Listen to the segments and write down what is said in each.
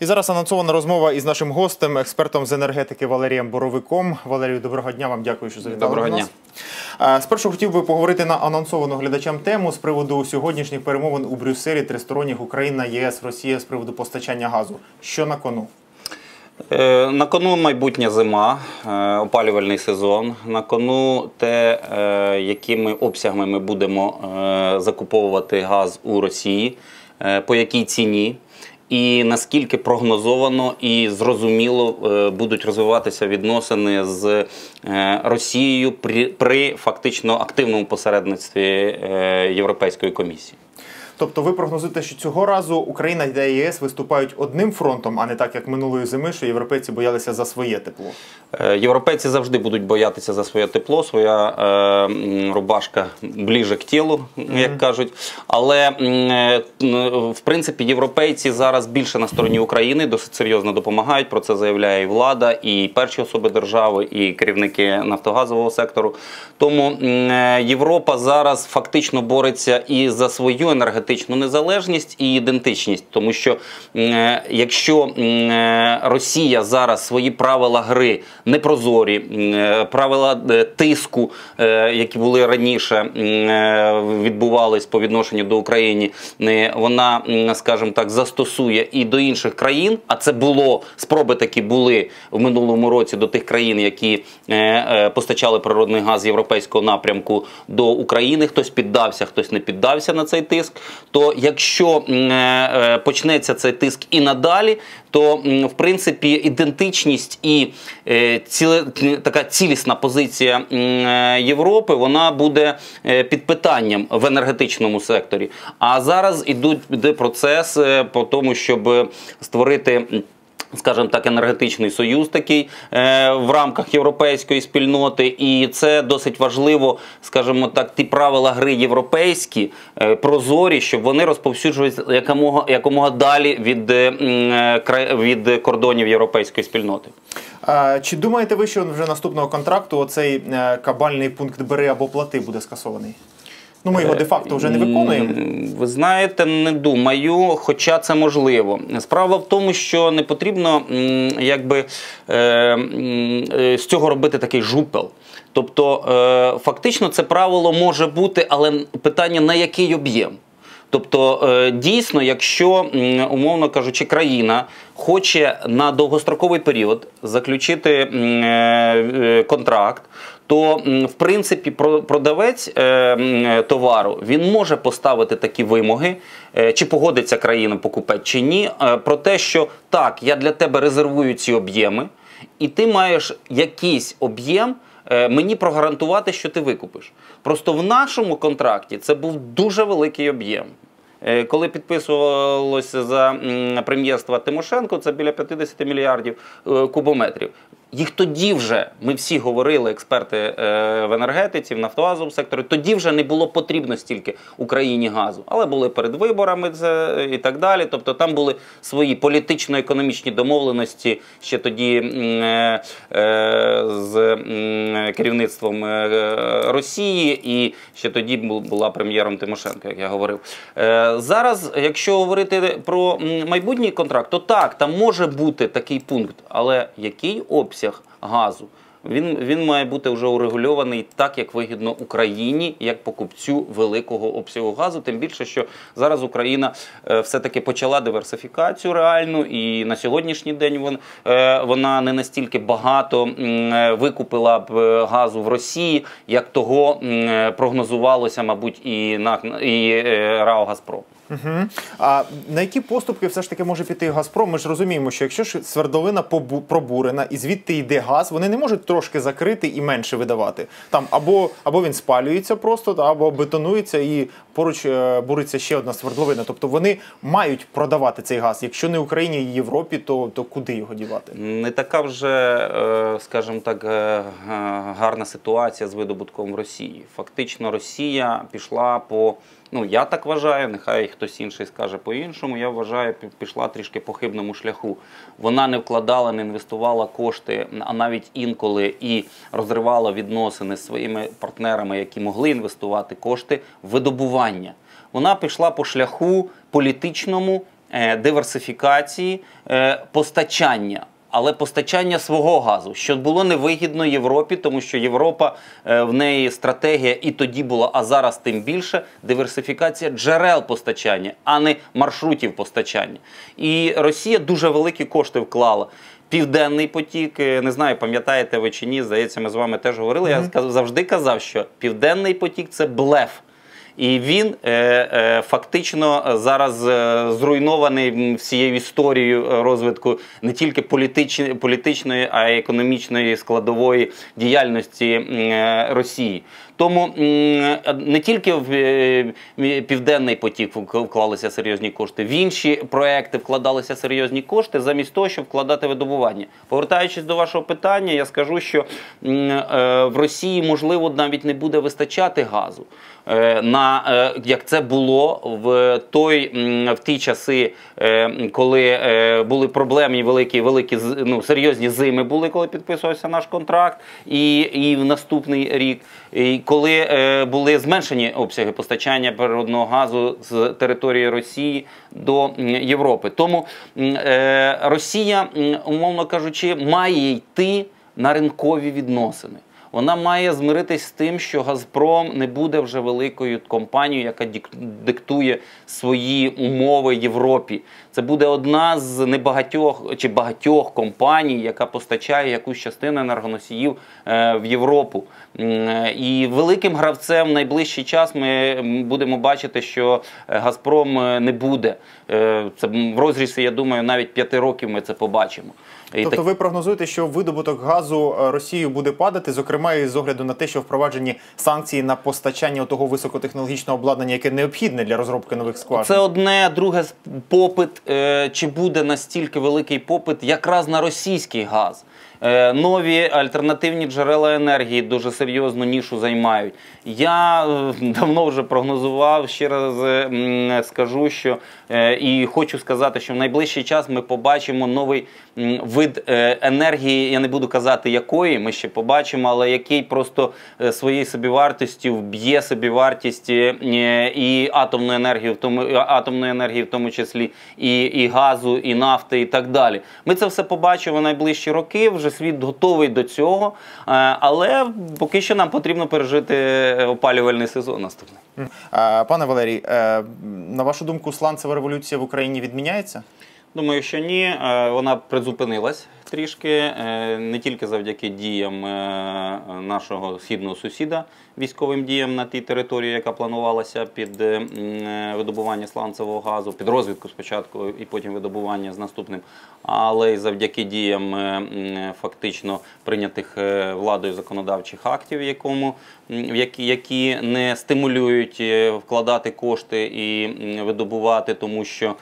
І зараз анонсована розмова із нашим гостем, експертом з енергетики Валерієм Боровиком. Валерію, доброго дня. Вам дякую, що завітали Доброго до нас. Е, Спершу хотів би поговорити на анонсовану глядачам тему з приводу сьогоднішніх перемовин у Брюсселі тристоронніх Україна, ЄС, Росія з приводу постачання газу. Що на кону? Е, На кону майбутня зима, е, опалювальний сезон. На кону те, якими обсягами ми будемо закуповувати газ у Росії, по якій ціні. І наскільки прогнозовано і зрозуміло е, будуть розвиватися відносини з е, Росією при, при фактично активному посередництві е, Європейської комісії. Тобто ви прогнозуєте, що цього разу Україна та ЄС виступають одним фронтом, а не так, як минулої зими, що європейці боялися за своє тепло. Е, Європейці завжди будуть боятися за своє тепло, своя е, рубашка ближе к тілу, як кажуть. Але е, в принципі європейці зараз більше на стороні України досить серйозно допомагають. Про це заявляє і влада, і перші особи держави, і керівники нафтогазового сектору. Тому е, Європа зараз фактично бореться і за свою енергетичну незалежність і ідентичність, тому що е, якщо е, Росія зараз свої правила гри непрозорі, е, правила тиску, які були раніше, відбувались по відношенню до України, вона, скажімо так, застосує і до інших країн. А це було спроби такі були в минулому році до тих країн, які постачали природний газ європейського напрямку до України. Хтось піддався, хтось не піддався на цей тиск. То якщо е, е, почнеться цей тиск і надалі, то в принципі ідентичність і е, ціле, така цілісна позиція Європи вона буде під питанням в енергетичному секторі. А зараз ідуть процес по тому, щоб створити. Скажімо так, енергетичний союз такий е, в рамках європейської спільноти, і це досить важливо, скажімо так, ті правила гри європейські, е, прозорі, щоб вони розповсюджувалися якомога, якомога далі від, е, е, від кордонів європейської спільноти. Е, Чи думаєте ви, що вже наступного контракту оцей е, кабальний пункт бери або плати буде скасований? Ну, ми його де-факто вже не виконуємо. Ви знаєте, не думаю, хоча це можливо. Справа в тому, що не потрібно якби, е, е, з цього робити такий жупел. Тобто, е, фактично, це правило може бути, але питання на який об'єм. Тобто, е, дійсно, якщо, умовно кажучи, країна хоче на довгостроковий період заключити е, е, контракт, то в принципі продавець товару він може поставити такі вимоги, чи погодиться країна покупець чи ні, про те, що так, я для тебе резервую ці об'єми, і ти маєш якийсь об'єм. Е, Мені прогарантувати, що ти викупиш. Просто в нашому контракті це був дуже великий об'єм. Е, Коли підписувалося за прем'єрства Тимошенко, це біля 50 мільярдів е, кубометрів. Їх тоді вже ми всі говорили, експерти е, в енергетиці, в нафтогазовому секторі. Тоді вже не було потрібно стільки Україні газу, але були перед виборами це і так далі. Тобто там були свої політично-економічні домовленості ще тоді е, е, з керівництвом е, Росії, і ще тоді була прем'єром Тимошенко, як я говорив. Е, Зараз, якщо говорити про майбутній контракт, то так, там може бути такий пункт, але який обсяг газу? Він, він має бути вже урегульований так, як вигідно Україні, як покупцю великого обсягу газу. Тим більше, що зараз Україна е, все-таки почала диверсифікацію реальну, і на сьогоднішній день вон, е, вона не настільки багато е, викупила б е, газу в Росії, як того е, прогнозувалося, мабуть, і НАК, і е, РАО Газпром. Угу. А на які поступки все ж таки може піти Газпром? Ми ж розуміємо, що якщо ж свердловина пробурена і звідти йде газ, вони не можуть трошки закрити і менше видавати. Там або, або він спалюється просто, або бетонується і поруч е, буриться ще одна свердловина. Тобто вони мають продавати цей газ. Якщо не Україні і Європі, то, то куди його дівати? Не така вже, е, скажімо так, е, гарна ситуація з видобутком в Росії. Фактично, Росія пішла по. Ну, я так вважаю, нехай хтось інший скаже по-іншому. Я вважаю, пі- пішла трішки по хибному шляху. Вона не вкладала, не інвестувала кошти, а навіть інколи і розривала відносини з своїми партнерами, які могли інвестувати кошти видобування. Вона пішла по шляху політичному е, диверсифікації е, постачання. Але постачання свого газу, що було невигідно Європі, тому що Європа е, в неї стратегія і тоді була, а зараз тим більше диверсифікація джерел постачання, а не маршрутів постачання. І Росія дуже великі кошти вклала. Південний потік, е, не знаю, пам'ятаєте ви чи ні, здається, ми з вами теж говорили. Я сказ- завжди казав, що південний потік це блеф. І він е, е, фактично зараз е, зруйнований всією історією розвитку не тільки політичної, а й економічної складової діяльності Росії. Тому не тільки в е, південний потік вклалися серйозні кошти, в інші проекти вкладалися серйозні кошти, замість того, щоб вкладати видобування. Повертаючись до вашого питання, я скажу, що е, в Росії можливо навіть не буде вистачати газу. Е, На як це було в той в ті часи, коли були проблемні великі, великі ну, серйозні зими були, коли підписувався наш контракт, і, і в наступний рік, і коли е, були зменшені обсяги постачання природного газу з території Росії до Європи. Тому е, Росія, умовно кажучи, має йти на ринкові відносини. Вона має змиритись з тим, що Газпром не буде вже великою компанією, яка диктує свої умови Європі. Це буде одна з небагатьох чи багатьох компаній, яка постачає якусь частину енергоносіїв е, в Європу. Е, І великим гравцем в найближчий час ми будемо бачити, що е, Газпром не буде. Це в розрізі, я думаю, навіть п'яти років ми це побачимо. І Тобто так- ви прогнозуєте, що видобуток газу е, Росією буде падати, зокрема і з огляду на те, що впроваджені санкції на постачання того високотехнологічного обладнання, яке необхідне для розробки нових скважин. Це одне, друге попит. е, Чи буде настільки великий попит якраз на російський газ? Е, Нові альтернативні джерела енергії дуже серйозну нішу займають. Я е, давно вже прогнозував. Ще раз е, скажу, що і хочу сказати, що в найближчий час ми побачимо новий вид енергії. Я не буду казати якої, ми ще побачимо, але який просто своєю собівартістю вб'є собівартість і атомну енергію, в тому атомної енергії, в тому числі і, і газу, і нафти, і так далі. Ми це все побачимо в найближчі роки. Вже світ готовий до цього, е, але поки що нам потрібно пережити е, опалювальний сезон наступний. Пане Валерій, е, на вашу думку, сланцева революція в Україні відміняється? Думаю, що ні. Вона призупинилась трішки е, не тільки завдяки діям е, нашого східного сусіда, військовим діям на тій території, яка планувалася під е, видобування сланцевого газу, під розвідку спочатку і потім видобування з наступним, але й завдяки діям фактично прийнятих владою законодавчих актів, якому які, не стимулюють вкладати кошти і видобувати, тому що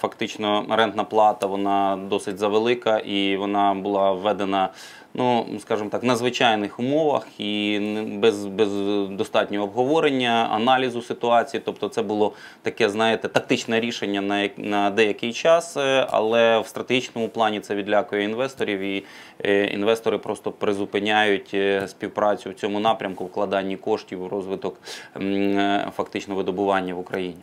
фактично рентна плата вона досить завелика і вона була введена. Ну, скажімо так, на звичайних умовах і без, без достатнього обговорення, аналізу ситуації. Тобто, це було таке, знаєте, тактичне рішення на, на деякий час, е, але в стратегічному плані це відлякує інвесторів, і е, інвестори просто призупиняють е, співпрацю в цьому напрямку, вкладанні коштів у розвиток фактично видобування в Україні.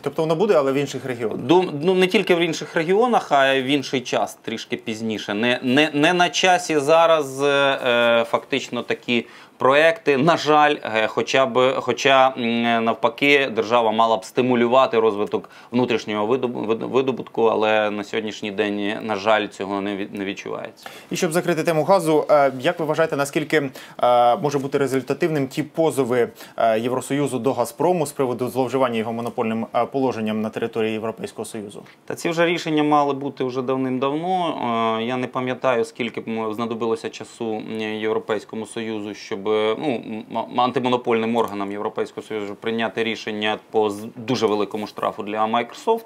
Тобто воно буде, але в інших регіонах. Дум- ну, не тільки в інших регіонах, а й в інший час, трішки пізніше. Не, не, не на часі зараз е, е, фактично такі проекти. На жаль, е, хоча б, хоча навпаки, держава мала б стимулювати розвиток внутрішнього видобу- видобутку, але на сьогоднішній день, на жаль, цього не, від- відчувається. І щоб закрити тему газу, е, як ви вважаєте, наскільки е, може бути результативним ті позови Євросоюзу до Газпрому з приводу зловживання його монопольним положенням на території Європейського Союзу? Та ці вже рішення мали бути вже давним-давно. Я не пам'ятаю, скільки знадобилося часу Європейському Союзу, щоб ну, антимонопольним органам Європейського Союзу прийняти рішення по дуже великому штрафу для Microsoft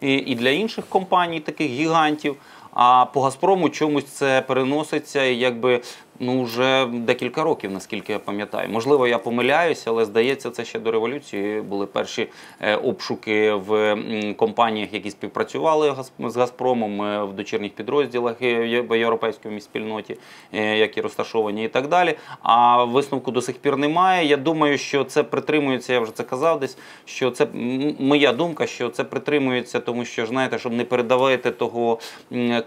і, і для інших компаній, таких гігантів. А по Газпрому чомусь це переноситься, і якби Ну, вже декілька років, наскільки я пам'ятаю. Можливо, я помиляюся, але здається, це ще до революції були перші е, обшуки в компаніях, які співпрацювали з Газпромом е, в дочірніх підрозділах е, в європейській спільноті, які розташовані і так далі. А висновку до сих пір немає. Я думаю, що це притримується, я вже це казав десь, що це моя думка, що це притримується, тому що знаєте, щоб не передавати того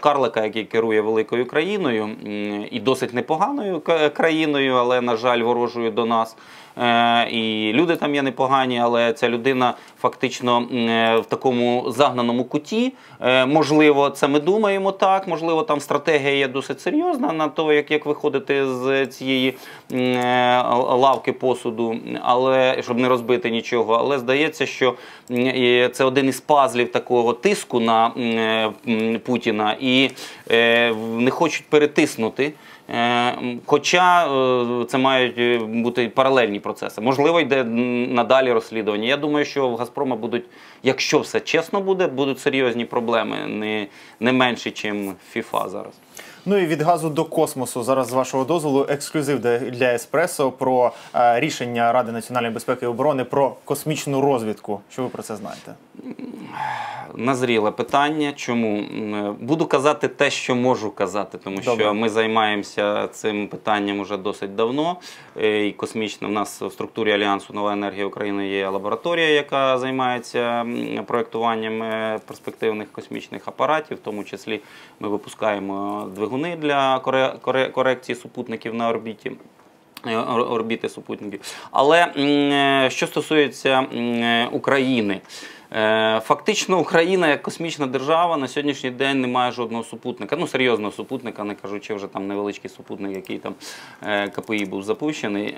карлика, який керує великою країною, і досить непоганою країною, але на жаль, ворожою до нас. Е, І люди там є непогані, але ця людина фактично е, в такому загнаному куті. Е, Можливо, це ми думаємо так. Можливо, там стратегія є досить серйозна на то, як, як виходити з цієї лавки посуду, але щоб не розбити нічого. Але здається, що це один із пазлів такого тиску на Путіна, і не хочуть перетиснути. Е, Хоча е, це мають е, бути паралельні процеси. Можливо, йде надалі розслідування. Я думаю, що в Газпрома будуть, якщо все чесно буде, будуть серйозні проблеми, не, не менші, ніж ФІФА зараз. Ну і від газу до космосу. Зараз з вашого дозволу ексклюзив для- Еспресо про рішення Ради національної безпеки і оборони про космічну розвідку. Що ви про це знаєте? Назріле питання. Чому буду казати те, що можу казати, тому Добре. що ми займаємося цим питанням уже досить давно. Е, І космічна в нас в структурі альянсу Нова енергія України є лабораторія, яка займається м, проектуванням е, перспективних космічних апаратів. В тому числі ми випускаємо двигуни для коре- коре- корекції супутників на орбіті. Е, ор- орбіти супутників. Але е, що стосується е, України, Фактично, Україна як космічна держава на сьогоднішній день не має жодного супутника. Ну, серйозного супутника, не кажучи вже там невеличкий супутник, який там КПІ був запущений.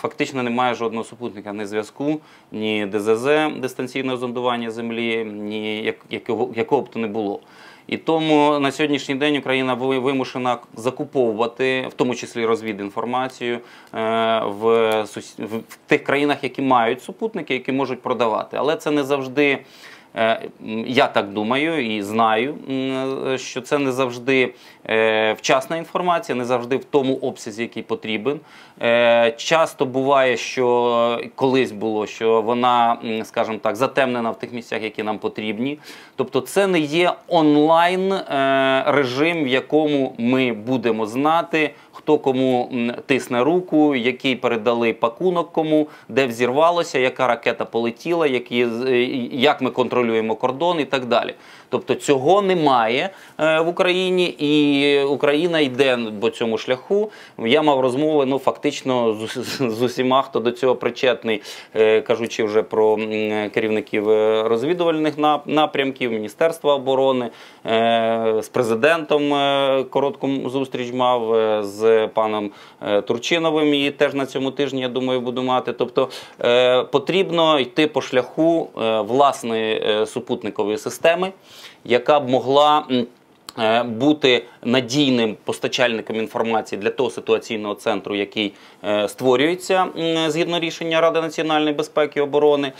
Фактично немає жодного супутника ні зв'язку, ні ДЗЗ дистанційного зондування Землі, ні якого, якого б то не було. І тому на сьогоднішній день Україна ви- вимушена закуповувати, в тому числі розвідінформацію, е, в тих країнах, які мають супутники, які можуть продавати. Але це не завжди. Е, Я так думаю і знаю, що це не завжди е, вчасна інформація, не завжди в тому обсязі, який потрібен. Е, Часто буває, що колись було, що вона, скажімо так, затемнена в тих місцях, які нам потрібні. Тобто, це не є онлайн е, режим, в якому ми будемо знати, хто кому тисне руку, який передали пакунок кому, де взірвалося, яка ракета полетіла, е, як ми контролюємо кордон і так далі. Тобто цього немає е, в Україні, і Україна йде по цьому шляху. Я мав розмови ну, фактично з, усіма, хто до цього причетний, е, кажучи вже про керівників е, розвідувальних напрямків, Міністерства оборони, з президентом коротку зустріч мав, з паном Турчиновим і теж на цьому тижні, я думаю, буду мати. Тобто потрібно йти по шляху власної супутникової системи, яка б могла. е, Бути надійним постачальником інформації для того ситуаційного центру, який е, створюється згідно рішення Ради національної безпеки і оборони.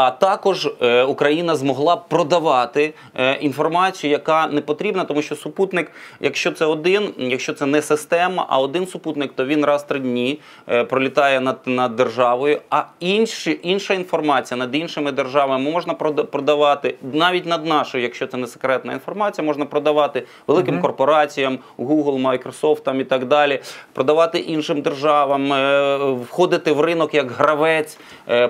А також е, Україна змогла продавати е, інформацію, яка не потрібна, тому що супутник, якщо це один, якщо це не система, а один супутник, то він раз три дні е, пролітає над, над державою. А інші, інша інформація над іншими державами можна прода- продавати навіть над нашою, якщо це не секретна інформація, можна продавати великим корпораціям, Google, Microsoft там і так далі, продавати іншим державам, входити в ринок як гравець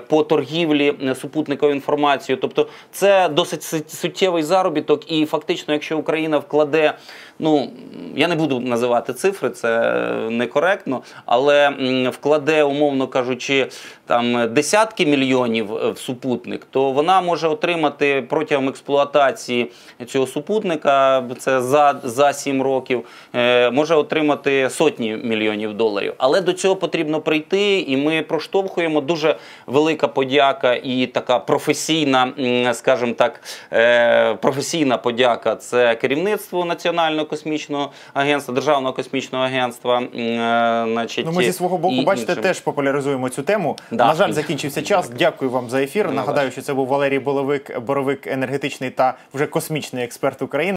по торгівлі е, супутниковою інформацією. Тобто це досить суттєвий заробіток, і фактично, якщо Україна вкладе, ну я не буду називати цифри, це некоректно, але вкладе, умовно кажучи, там десятки мільйонів е, в супутник, то вона може отримати протягом експлуатації цього супутника, це за, за 7 років, е, може отримати сотні мільйонів доларів. Але до цього потрібно прийти, і ми проштовхуємо дуже велика подяка і така професійна, скажімо так, е, професійна подяка це керівництво Національного космічного агентства, Державного космічного агентства. е, Значить, Ну, ми зі свого боку, і бачите, іншим. теж популяризуємо цю тему. Да. На жаль, закінчився час. Дякую вам за ефір. Ну, Нагадаю, що це був Валерій Боловик, боровик, енергетичний та вже космічний експерт України.